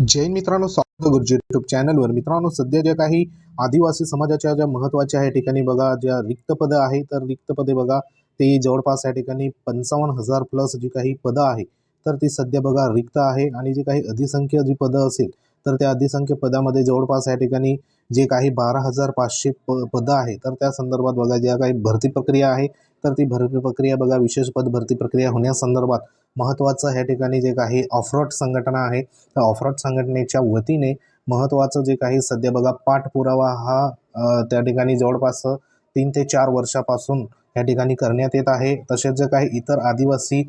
जैन मित्रांनो स्वागत गुरुजी युट्यूब चॅनलवर मित्रांनो सध्या ज्या काही आदिवासी समाजाच्या ज्या महत्त्वाच्या या ठिकाणी बघा ज्या रिक्त पदं आहे तर रिक्त पदे बघा ते जवळपास या ठिकाणी पंचावन्न हजार प्लस जी काही पदं आहे तर ती सध्या बघा रिक्त आहे. आणि जी काही अधिसंख्य जी पदं असेल तर त्या अधिसंख्य पदामध्ये जवळपास या ठिकाणी जे काही बारा हजार पाचशे प पदं आहे तर त्या संदर्भात बघा ज्या काही भरती प्रक्रिया आहे तर ती भरती प्रक्रिया बघा विशेष पद भरती प्रक्रिया होण्यासंदर्भात महत्त्वाचं ह्या ठिकाणी जे काही ऑफरॉट संघटना आहे त्या ऑफरॉट संघटनेच्या वतीने महत्त्वाचं जे काही सध्या बघा पाठपुरावा हा त्या ठिकाणी जवळपास तीन ते चार वर्षापासून या ठिकाणी करण्यात येत आहे. तसेच जे काही इतर आदिवासी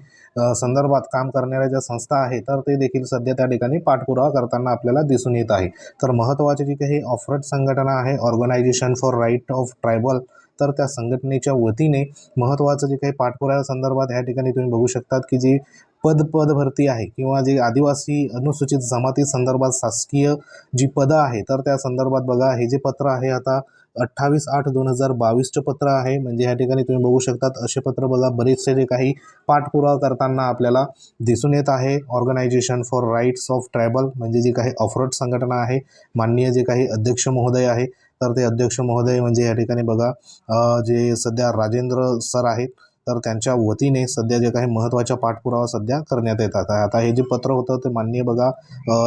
संदर्भात काम करणाऱ्या ज्या संस्था आहे तर ते देखील सध्या त्या ठिकाणी पाठपुरावा करताना आपल्याला दिसून येत आहे. तर महत्त्वाची जी काही ऑफरट संघटना आहे organisation for right of tribal तर त्या संघटनेच्या वतीने महत्त्वाचं जे काही पाठपुराव्या संदर्भात या ठिकाणी तुम्ही बघू शकतात की जी पद पद भरती आहे किंवा जे आदिवासी अनुसूचित जमाती संदर्भात शासकीय जी पदं आहे तर त्या संदर्भात बघा हे जे पत्र आहे आता अठ्ठावीस आठ दोन हजार बावीसचं पत्र आहे. म्हणजे या ठिकाणी तुम्ही बघू शकतात असे पत्र बघा बरेचसे जे काही पाठपुरावा करताना आपल्याला दिसून येत आहे. Organisation for rights of tribal म्हणजे जी काही ऑफरोड संघटना आहे माननीय जे काही अध्यक्ष महोदय आहे तर ते अध्यक्ष महोदय म्हणजे या ठिकाणी बघा जे सध्या राजेंद्र सर आहेत तर त्यांच्या वतीने सध्या जे काही महत्त्वाच्या पाठपुरावा सध्या करण्यात येतात. आता हे जे पत्र होतं ते माननीय बघा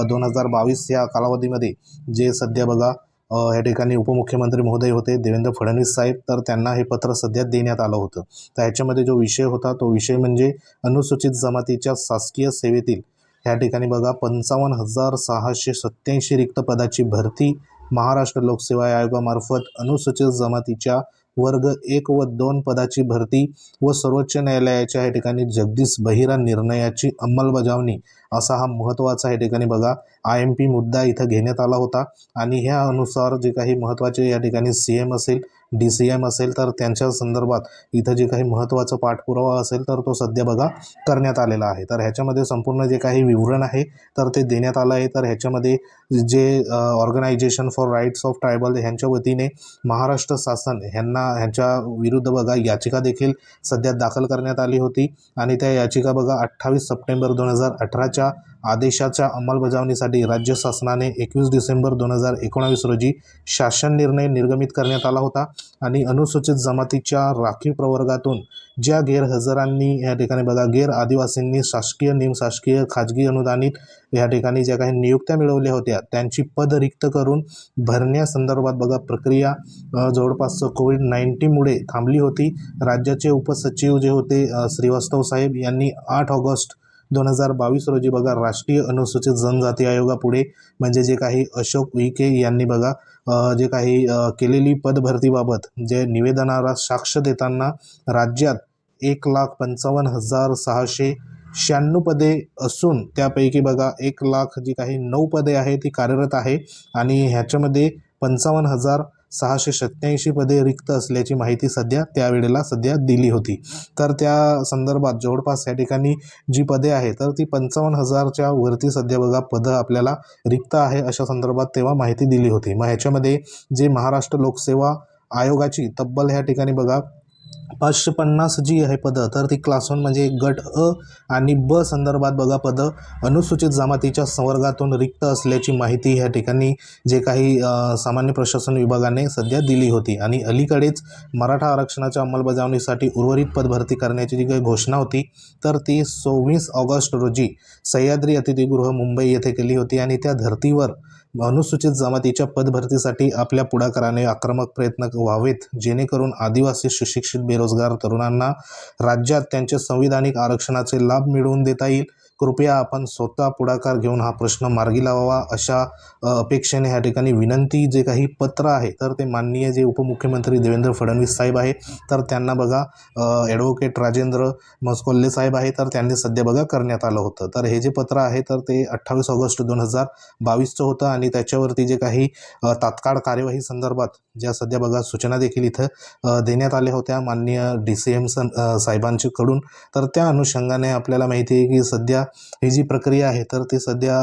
दोन हजार बावीस या कालावधीमध्ये जे सध्या बघा या ठिकाणी उपमुख्यमंत्री महोदय होते देवेंद्र फडणवीस साहेब. तर त्यांना हे पत्र सध्या देण्यात आलं होतं. तर ह्याच्यामध्ये जो विषय होता तो विषय म्हणजे अनुसूचित जमातीच्या शासकीय सेवेतील ह्या ठिकाणी बघा पंचावन्न हजार सहाशे सत्याऐंशी रिक्त पदाची भरती महाराष्ट्र लोकसेवा आयोगामार्फत अनुसूचित जमातीच्या वर्ग एक व दोन पदाची भरती व सर्वोच्च न्यायालयाच्या या ठिकाणी जगदीश बहिरा निर्णयाची अंमलबजावणी असा हा महत्त्वाचा या ठिकाणी बघा आय एम पी मुद्दा इथं घेण्यात आला होता आणि ह्या अनुसार जे काही महत्त्वाचे या ठिकाणी सी एम असेल डी सी एम असेल तर त्यांच्या संदर्भात इथं जे काही महत्त्वाचं पाठपुरावा असेल तर तो सध्या बघा करण्यात आलेला आहे. तर ह्याच्यामध्ये संपूर्ण जे काही विवरण आहे तर ते देण्यात आलं आहे. तर ह्याच्यामध्ये जे organisation for rights of tribal ह्यांच्या वतीने महाराष्ट्र शासन ह्यांना ह्यांच्या विरुद्ध बघा याचिका देखील सध्या दाखल करण्यात आली होती. आणि त्या याचिका बघा अठ्ठावीस सप्टेंबर दोन हजार अठराच्या आदेशाच्या अंमलबजावणीसाठी राज्य शासनाने एकवीस डिसेंबर दोन हजार एकोणावीस रोजी शासन निर्णय निर्गमित करण्यात आला होता आणि अनुसूचित जमातीच्या राखीव प्रवर्गातून ज्या गैरहजरांनी या ठिकाणी बघा गैर आदिवासींनी शासकीय निमशासकीय खाजगी अनुदानित या ठिकाणी ज्या काही नियुक्त्या मिळवल्या होत्या त्यांची पद रिक्त करून भरण्यासंदर्भात बघा प्रक्रिया जवळपास कोविड नाईन्टीनमुळे थांबली होती. राज्याचे उपसचिव जे होते श्रीवास्तव साहेब यांनी आठ ऑगस्ट दोन हजार बावीस रोजी बघा राष्ट्रीय अनुसूचित जनजाती आयोगापुढे म्हणजे जे काही अशोक उईके यांनी बघा जे काही केलेली पदभरतीबाबत जे निवेदनाला साक्ष देताना राज्यात एक लाख पंचावन्न हजार सहाशे शहाण्णव पदे असून त्यापैकी बघा एक लाख जी काही नऊ पदे आहे ती कार्यरत आहे आणि ह्याच्यामध्ये पंचावन्न हजार सहाशे सत्याऐंशी पदे रिक्त असल्याची माहिती सध्या त्यावेळेला सध्या दिली होती. तर त्या संदर्भात जवळपास या ठिकाणी जी पदे आहे तर ती पंचावन्न हजारच्या वरती सध्या बघा पदं आपल्याला रिक्त आहे अशा संदर्भात तेव्हा माहिती दिली होती. मग ह्याच्यामध्ये जे महाराष्ट्र लोकसेवा आयोगाची तब्बल ह्या ठिकाणी बघा पाचशे पन्नास जी आहे पदं तर ती क्लास वन म्हणजे गट अ आणि ब संदर्भात बघा पदं अनुसूचित जमातीच्या संवर्गातून रिक्त असल्याची माहिती ह्या ठिकाणी जे काही सामान्य प्रशासन विभागाने सध्या दिली होती. आणि अलीकडेच मराठा आरक्षणाच्या अंमलबजावणीसाठी उर्वरित पदभरती करण्याची जी काही घोषणा होती तर ती सव्वीस ऑगस्ट रोजी सह्याद्री अतिथीगृह मुंबई येथे केली होती आणि त्या धर्तीवर अनुसूचित जमातीच्या पदभरतीसाठी आपल्या पुढाकाराने आक्रमक प्रयत्न व्हावेत जेणेकरून आदिवासी सुशिक्षित बेरोजगार तरुणांना राज्यात त्यांचे संविधानिक आरक्षणाचे लाभ मिळवून देता येईल. कृपया आपण स्वतः पुढाकार घेऊन हा प्रश्न मार्गी लावावा अशा अपेक्षेने ह्या ठिकाणी विनंती जे काही पत्र आहे तर ते माननीय जे उपमुख्यमंत्री देवेंद्र फडणवीस साहेब आहे तर त्यांना बघा ॲडव्होकेट राजेंद्र मस्कोल्ले साहेब आहे तर त्यांनी सध्या बघा करण्यात आलं होतं. तर हे जे पत्र आहे तर ते अठ्ठावीस ऑगस्ट दोन हजार बावीसचं होतं आणि त्याच्यावरती जे काही तात्काळ कार्यवाही संदर्भात ज्या सध्या बघा सूचना देखील इथं देण्यात आल्या होत्या माननीय डी सी एम सन साहेबांच्याकडून. तर त्या अनुषंगाने आपल्याला माहिती आहे की सध्या ही जी प्रक्रिया आहे तर ती सध्या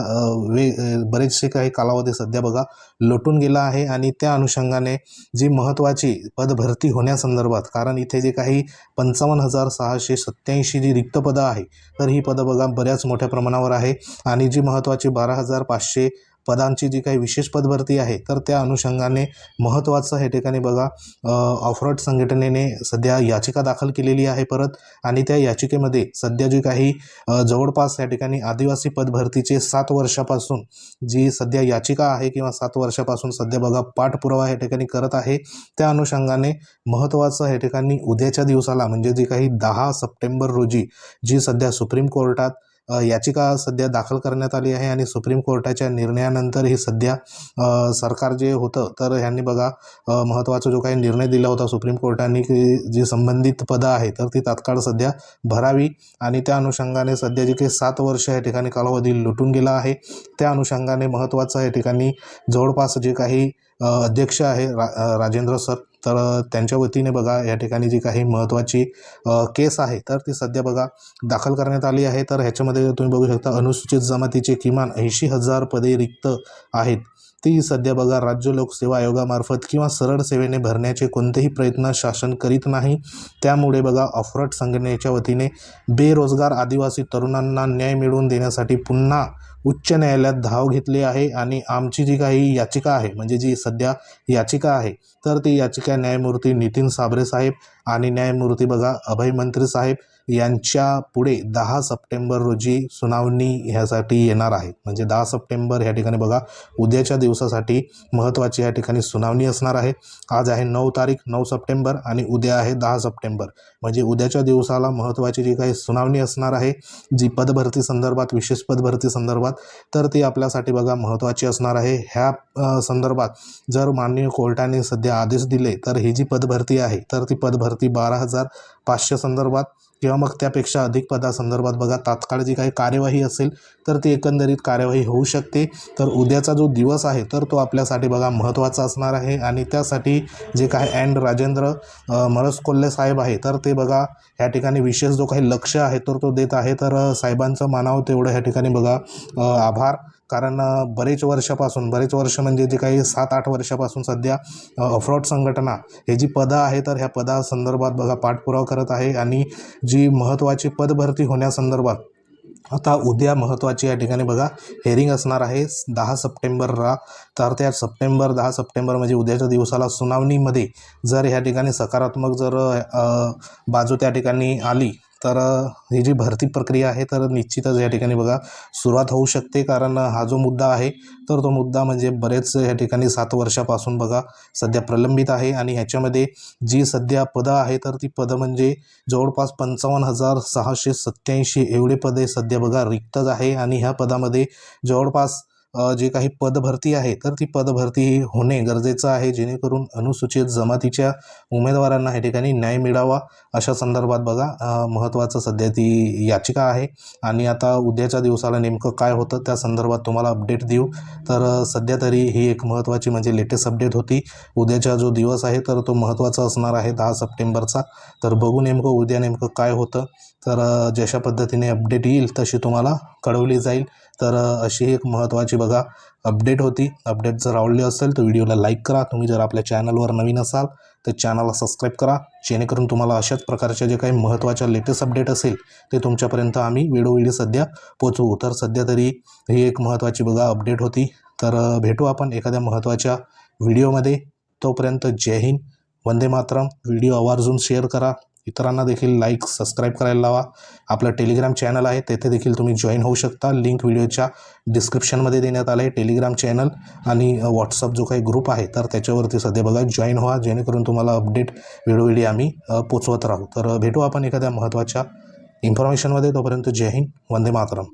वे बरेचसे काही कालावधी सध्या बघा लोटून गेला आहे आणि त्या अनुषंगाने जी महत्त्वाची पदभरती होण्यासंदर्भात कारण इथे जे काही पंचावन्न हजार सहाशे सत्याऐंशी जी रिक्त पदं आहे तर ही पदं बघा बऱ्याच मोठ्या प्रमाणावर आहे आणि जी महत्त्वाची बारा हजार पाचशे पदांची जी काही विशेष पदभरती आहे तर त्या अनुषंगाने महत्त्वाचं हे ठिकाणी बघा ऑफरोड संघटनेने सध्या याचिका दाखल केलेली आहे परत आणि त्या याचिकेमध्ये सध्या जी काही जवळपास या ठिकाणी आदिवासी पदभरतीचे सात वर्षापासून जी सध्या याचिका आहे किंवा सात वर्षापासून सध्या बघा पाठपुरावा या ठिकाणी करत आहे त्या अनुषंगाने महत्त्वाचं या ठिकाणी उद्याच्या दिवसाला म्हणजे जी काही दहा सप्टेंबर रोजी जी सध्या सुप्रीम कोर्टात याचिका सध्या दाखल करण्यात आली आहे आणि सुप्रीम कोर्टाच्या निर्णयानंतर ही सध्या सरकार जे होतं तर ह्यांनी बघा महत्त्वाचा जो काही निर्णय दिला होता सुप्रीम कोर्टाने की जी संबंधित पदं आहे तर ती तात्काळ सध्या भरावी आणि त्या अनुषंगाने सध्या जे काही सात वर्ष या ठिकाणी कालावधी लुटून गेला आहे त्या अनुषंगाने महत्त्वाचं या ठिकाणी जवळपास जे काही अध्यक्ष आहे रा राजेंद्र सर तर त्यांच्या वतीने बघा या ठिकाणी जी काही महत्त्वाची केस आहे तर ती सध्या बघा दाखल करण्यात आली आहे. तर ह्याच्यामध्ये तुम्ही बघू शकता अनुसूचित जमातीचे किमान ऐंशी हजार पदे रिक्त आहेत. ती सध्या बघा राज्य लोकसेवा आयोगामार्फत किंवा सरळ सेवेने भरण्याचे कोणतेही प्रयत्न शासन करीत नाही. त्यामुळे बघा ऑफरट संघटनेच्या वतीने बेरोजगार आदिवासी तरुणांना न्याय मिळवून देण्यासाठी पुन्हा उच्च न्यायालयात धाव घेतली आहे. आणि आमची जी काही याचिका आहे म्हणजे जी सध्या याचिका आहे तर ती याचिका न्यायमूर्ती नितीन साबरे साहेब आणि न्यायमूर्ती बघा अभय मंत्री साहेब यांच्या पुढे दहा सप्टेंबर रोजी सुनावणी ह्यासाठी येणार आहे. म्हणजे दहा सप्टेंबर ह्या ठिकाणी बघा उद्याच्या दिवसासाठी महत्त्वाची या ठिकाणी सुनावणी असणार आहे. आज आहे नऊ तारीख नऊ सप्टेंबर आणि उद्या आहे दहा सप्टेंबर. म्हणजे उद्याच्या दिवसाला महत्त्वाची जी काही सुनावणी असणार आहे जी पदभरती संदर्भात विशेष पदभरती संदर्भात तर ती आपल्यासाठी बघा महत्त्वाची असणार आहे. ह्या संदर्भात जर माननीय कोर्टाने सध्या आदेश दिले तर ही जी पदभरती आहे तर ती पदभरती बारा हजार पाचशे संदर्भात किंवा मग त्यापेक्षा अधिक पदासंदर्भात बघा तात्काळ जी काही कार्यवाही असेल तर ती एकंदरीत कार्यवाही होऊ शकते. तर उद्याचा जो दिवस आहे तर तो आपल्यासाठी बघा महत्त्वाचा असणार आहे आणि त्यासाठी जे काही अँड राजेंद्र अ, साहेब आहे तर ते बघा ह्या ठिकाणी विशेष जो काही लक्ष आहे तर तो देत आहे. तर साहेबांचं मानावं तेवढं ह्या ठिकाणी बघा आभार. कारण बरेच वर्षापासून बरेच वर्ष म्हणजे जे काही सात आठ वर्षापासून सध्या अफ्रॉड संघटना हे जी पदं आहे तर ह्या पदासंदर्भात बघा पाठपुरावा करत आहे आणि जी महत्त्वाची पदभरती होण्यासंदर्भात आता उद्या महत्त्वाची या ठिकाणी बघा हेरिंग असणार आहे दहा सप्टेंबरला. तर त्या सप्टेंबर दहा सप्टेंबर म्हणजे उद्याच्या दिवसाला सुनावणीमध्ये जर ह्या ठिकाणी सकारात्मक जर बाजू त्या ठिकाणी आली तर ही जी भरती प्रक्रिया आहे तर निश्चितच या ठिकाणी बघा सुरुवात होऊ शकते. कारण हा जो मुद्दा आहे तर तो मुद्दा म्हणजे बरेच या ठिकाणी सात वर्षापासून बघा सध्या प्रलंबित आहे. आणि ह्याच्यामध्ये जी सध्या पदं आहे तर ती पदं म्हणजे जवळपास पंचावन्न हजार सहाशे सत्याऐंशी एवढे पदे सध्या बघा रिक्तच आहे. आणि ह्या पदामध्ये जवळपास जे काही पदभरती आहे तर ती पदभरती ही होणे गरजेचं आहे जेणेकरून अनुसूचित जमातीच्या उमेदवारांना ह्या ठिकाणी न्याय मिळावा. अशा संदर्भात बघा महत्त्वाचं सध्या ती याचिका आहे. आणि आता उद्याच्या दिवसाला नेमकं काय होतं त्या संदर्भात तुम्हाला अपडेट देऊ. तर सध्या तरी ही एक महत्त्वाची म्हणजे लेटेस्ट अपडेट होती. उद्याचा जो दिवस आहे तर तो महत्त्वाचा असणार आहे दहा सप्टेंबरचा. तर बघू नेमकं उद्या नेमकं काय होतं. तर जशा पद्धतीने अपडेट येईल तशी तुम्हाला कळवली जाईल. तर अशी एक महत्त्वाची बघा अपडेट होती. अपडेट जर आवडली असेल तर व्हिडिओला लाईक करा. तुम्ही जर आपल्या चॅनलवर नवीन असाल तर चॅनलला सबस्क्राईब करा. जेणेकरून तुम्हाला अशाच प्रकारच्या जे काही महत्त्वाच्या लेटेस्ट अपडेट असेल ते तुमच्यापर्यंत आम्ही वेळोवेळी सध्या पोचवू तर सध्या तरी ही एक महत्त्वाची बघा अपडेट होती. तर भेटू आपण एखाद्या महत्त्वाच्या व्हिडिओमध्ये. तोपर्यंत जय हिंद. वंदे मातरम. व्हिडिओ आवर्जून शेअर करा. इतरांना देखील लाईक सबस्क्राईब करायला लावा. आपलं टेलिग्राम चॅनल आहे तेथे देखील तुम्ही जॉईन होऊ शकता. लिंक व्हिडिओच्या डिस्क्रिप्शनमध्ये देण्यात आलं आहे टेलिग्राम चॅनल आणि व्हॉट्सअप जो काही ग्रुप आहे तर त्याच्यावरती सध्या बघा जॉईन व्हा. जेणेकरून तुम्हाला अपडेट वेळोवेळी आम्ही पोचवत राहू. तर भेटू आपण एखाद्या महत्त्वाच्या इन्फॉर्मेशनमध्ये तोपर्यंत जय हिंद. वंदे मातरम.